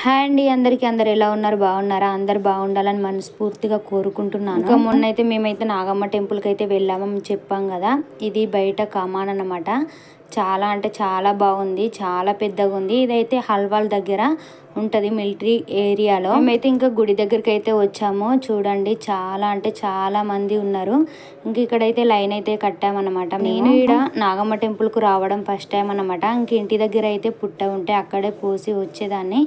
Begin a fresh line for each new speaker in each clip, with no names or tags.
Hi అండి అందరికీ అందరు ఎలా ఉన్నారు? బాగున్నారా? అందరు బాగుండాలని మనస్ఫూర్తిగా కోరుకుంటున్నాను. ఇంకా మొన్న అయితే మేమైతే నాగమ్మ టెంపుల్కి అయితే వెళ్ళామని చెప్పాం కదా. ఇది బయట కమాన్ అన్నమాట. చాలా అంటే చాలా బాగుంది చాలా పెద్దగా ఉంది ఇదైతే హల్వాల్ దగ్గర ఉంటుంది మిలిటరీ ఏరియాలో. మేమైతే ఇంకా గుడి దగ్గరికి అయితే వచ్చాము. చూడండి చాలా అంటే చాలా మంది ఉన్నారు. ఇంక ఇక్కడైతే లైన్ అయితే కట్టామన్నమాట. నేను ఈడ నాగమ్మ టెంపుల్కు రావడం ఫస్ట్ టైం అనమాట ఇంక ఇంటి దగ్గర అయితే పుట్ట ఉంటే అక్కడే పోసి వచ్చేదాన్ని.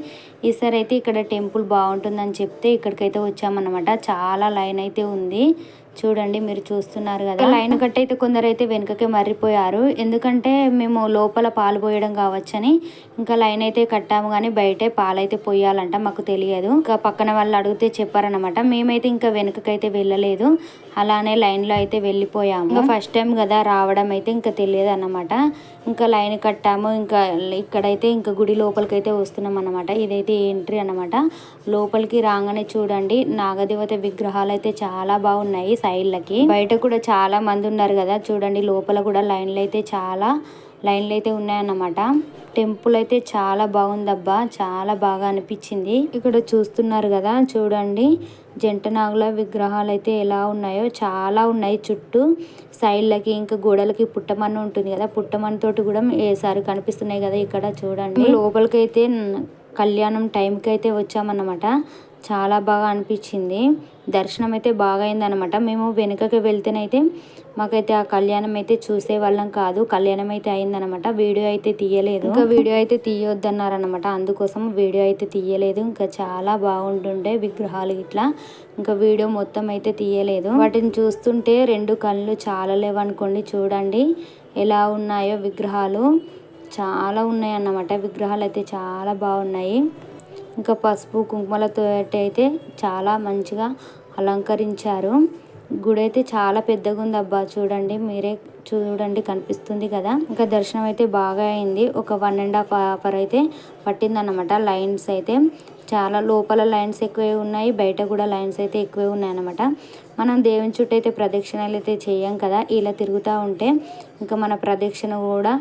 ఈసారి అయితే ఇక్కడ టెంపుల్ బాగుంటుందని చెప్తే ఇక్కడికైతే వచ్చామన్నమాట. చాలా లైన్ అయితే ఉంది. చూడండి మీరు చూస్తున్నారు కదా. లైన్ కట్ అయితే కొందరు అయితే వెనుకకే మర్రిపోయారు. ఎందుకంటే మేము లోపల పాలు పోయడం కావచ్చని ఇంకా లైన్ అయితే కట్టాము కానీ బయటే పాలైతే పోయాలంట మాకు తెలియదు. ఇంకా పక్కన వాళ్ళు అడిగితే చెప్పారనమాట మేమైతే ఇంకా వెనుకకైతే వెళ్ళలేదు. అలానే లైన్లో అయితే వెళ్ళిపోయాము. ఇంకా ఫస్ట్ టైం కదా రావడం అయితే ఇంకా తెలియదు అన్నమాట ఇంకా లైన్ కట్టాము. ఇంకా ఇక్కడైతే ఇంకా గుడి లోపలికి అయితే వస్తున్నాం అనమాట ఇదైతే ఎంట్రీ అనమాట లోపలికి రాగానే చూడండి నాగదేవత విగ్రహాలు అయితే చాలా బాగున్నాయి. సైడ్లకి. బయట కూడా చాలా మంది ఉన్నారు కదా. చూడండి లోపల కూడా లైన్లు అయితే చాలా లైన్లు అయితే ఉన్నాయన్నమాట. టెంపుల్ అయితే చాలా బాగుందబ్బా. చాలా బాగా అనిపించింది. ఇక్కడ చూస్తున్నారు కదా చూడండి. జంట నాగుల విగ్రహాలు అయితే ఎలా ఉన్నాయో. చాలా ఉన్నాయి చుట్టూ. సైడ్లకి ఇంకా గోడలకి పుట్టమన్ను ఉంటుంది కదా. పుట్టమన్ను తోటి కూడా ఏసారి కనిపిస్తున్నాయి కదా ఇక్కడ చూడండి. లోపలికైతే కళ్యాణం టైంకి అయితే వచ్చామన్నమాట. చాలా బాగా అనిపించింది. దర్శనం అయితే బాగా అయిందనమాట మేము వెనుకకి వెళ్తేనైతే మాకైతే ఆ కళ్యాణం అయితే చూసే వాళ్ళం కాదు. కళ్యాణం అయితే అయిందనమాట వీడియో అయితే తీయలేదు. ఇంకా వీడియో అయితే తీయొద్దన్నారనమాట అందుకోసం వీడియో అయితే తీయలేదు. ఇంకా చాలా బాగుంటుండే విగ్రహాలు ఇట్లా. ఇంకా వీడియో మొత్తం అయితే తీయలేదు. వాటిని చూస్తుంటే రెండు కళ్ళు చాలలేవనుకోండి చూడండి. ఎలా ఉన్నాయో విగ్రహాలు. చాలా ఉన్నాయి అన్నమాట. విగ్రహాలు అయితే చాలా బాగున్నాయి. ఇంకా పసుపు కుంకుమలతో అయితే చాలా మంచిగా అలంకరించారు. గుడి అయితే చాలా పెద్దగా ఉంది అబ్బా. చూడండి మీరే చూడండి కనిపిస్తుంది కదా. ఇంకా దర్శనం అయితే బాగా అయింది. ఒక వన్ అండ్ హాఫ్ అవర్ అయితే పట్టిందన్నమాట లైన్స్ అయితే. చాలా లోపల లైన్స్ ఎక్కువే ఉన్నాయి బయట కూడా లైన్స్ అయితే ఎక్కువే ఉన్నాయన్నమాట మనం దేవుని చుట్టూ అయితే ప్రదక్షిణలు అయితే చేయం కదా ఇలా తిరుగుతూ ఉంటే. ఇంకా మన ప్రదక్షిణ కూడా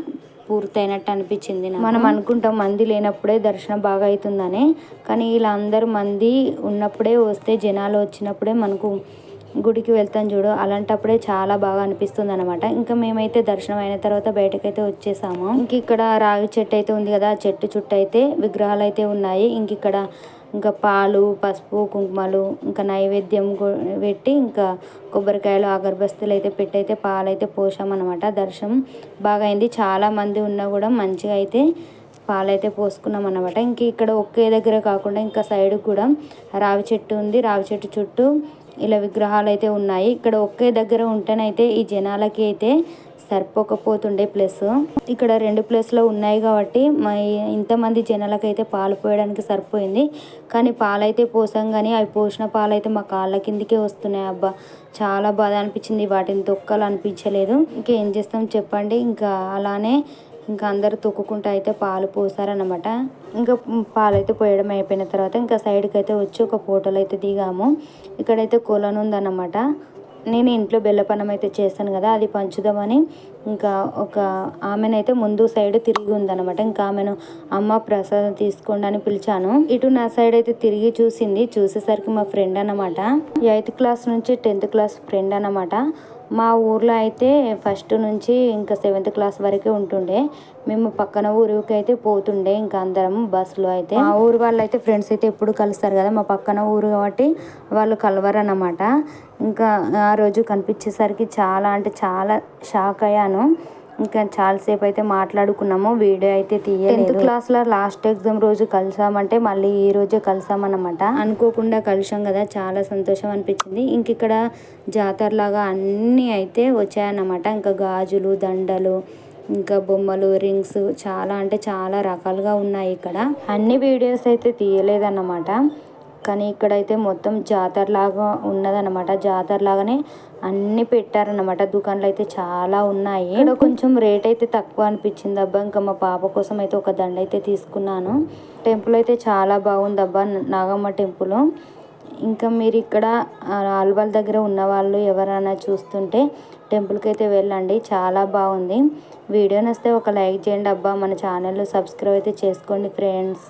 పూర్తయినట్టు అనిపించింది మనం అనుకుంటాం మంది లేనప్పుడే దర్శనం బాగా అవుతుందని కానీ ఇలా అందరూ మంది ఉన్నప్పుడే వస్తే జనాలు వచ్చినప్పుడే మనకు గుడికి వెళ్తాం చూడు అలాంటప్పుడే చాలా బాగా అనిపిస్తుంది అనమాట ఇంకా మేమైతే దర్శనం అయిన తర్వాత బయటకైతే వచ్చేసాము. ఇంక ఇక్కడ రాగి చెట్టు అయితే ఉంది కదా ఆ చెట్టు చుట్టూ అయితే విగ్రహాలు అయితే ఉన్నాయి. ఇంక ఇక్కడ ఇంకా పాలు పసుపు కుంకుమలు ఇంకా నైవేద్యం పెట్టి ఇంకా కొబ్బరికాయలు అగరబస్తులు అయితే పెట్టి అయితే పాలు అయితే పోసామన్నమాట దర్శనం బాగా అయింది. చాలామంది ఉన్నా కూడా మంచిగా అయితే పాలైతే పోసుకున్నాం అనమాట ఇంక ఇక్కడ ఒకే దగ్గర కాకుండా ఇంకా సైడ్ కూడా రావి చెట్టు ఉంది. రావి చెట్టు చుట్టూ ఇలా విగ్రహాలు అయితే ఉన్నాయి. ఇక్కడ ఒకే దగ్గర ఉంటేనైతే ఈ జనాలకి అయితే సరిపోకపోతుండే ప్లస్. ఇక్కడ రెండు ప్లేస్లో ఉన్నాయి కాబట్టి మా ఇంతమంది జనాలకైతే పాలు పోయడానికి సరిపోయింది. కానీ పాలైతే పోసాం కానీ అవి పోసిన పాలైతే మా కాళ్ళ కిందికే వస్తున్నాయి అబ్బా. చాలా బాధ అనిపించింది. వాటిని తొక్కలు అనిపించలేదు ఇంకేం చేస్తాం చెప్పండి. ఇంకా అలానే ఇంకా అందరు తొక్కుకుంటూ అయితే పాలు పోసారనమాట ఇంకా పాలు అయితే పోయడం అయిపోయిన తర్వాత ఇంకా సైడ్కి అయితే వచ్చి ఒక ఫోటోలు అయితే దిగాము. ఇక్కడైతే కొలను ఉందన్నమాట నేను ఇంట్లో బెల్లపన్నం అయితే చేస్తాను కదా అది పంచుదామని ఇంకా ఒక ఆమెనైతే ముందు సైడ్ తిరిగి ఉందనమాట ఇంకా ఆమెను అమ్మ ప్రసాదం తీసుకోండి అని పిలిచాను. ఇటు నా సైడ్ అయితే తిరిగి చూసింది చూసేసరికి మా ఫ్రెండ్ అనమాట ఎయిత్ క్లాస్ నుంచి టెన్త్ క్లాస్ ఫ్రెండ్ అనమాట మా ఊర్లో అయితే ఫస్ట్ నుంచి ఇంకా సెవెంత్ క్లాస్ వరకే ఉంటుండే. మేము పక్కన ఊరికి అయితే పోతుండే ఇంకా అందరం బస్సులో అయితే. మా ఊరు వాళ్ళు అయితే ఫ్రెండ్స్ అయితే ఎప్పుడు కలుస్తారు కదా మా పక్కన ఊరు కాబట్టి వాళ్ళు కలవరు అన్నమాట ఇంకా ఆ రోజు కనిపించేసరికి చాలా అంటే చాలా షాక్ అయ్యాను. ఇంకా చాలాసేపు అయితే మాట్లాడుకున్నాము వీడియో అయితే తీయలేదు. టెన్త్ క్లాస్లో లాస్ట్ ఎగ్జామ్ రోజు కలిసామంటే మళ్ళీ ఈ రోజే కలిసామన్నమాట. అనుకోకుండా కలిసాం కదా చాలా సంతోషం అనిపించింది. ఇంక ఇక్కడ జాతరలాగా అన్నీ అయితే వచ్చాయన్నమాట. ఇంకా గాజులు దండలు ఇంకా బొమ్మలు రింగ్స్ చాలా అంటే చాలా రకాలుగా ఉన్నాయి ఇక్కడ. అన్ని వీడియోస్ అయితే తీయలేదన్నమాట. కానీ ఇక్కడైతే మొత్తం జాతరలాగా ఉన్నదన్నమాట. జాతరలాగానే అన్నీ పెట్టారన్నమాట. దుకాణాలు అయితే చాలా ఉన్నాయి. ఇక్కడ కొంచెం రేట్ అయితే తక్కువ అనిపించింది అబ్బా ఇంకా మా పాప కోసం అయితే ఒక దండ అయితే తీసుకున్నాను. టెంపుల్ అయితే చాలా బాగుంది అబ్బా నాగమ్మ టెంపుల్. ఇంకా మీరు ఇక్కడ ఆల్వాల్ దగ్గర ఉన్న వాళ్ళు ఎవరైనా చూస్తుంటే టెంపుల్కి అయితే వెళ్ళండి. చాలా బాగుంది. వీడియో నస్తే ఒక లైక్ చేయండి అబ్బా. మన ఛానల్ సబ్స్క్రైబ్ అయితే చేసుకోండి ఫ్రెండ్స్.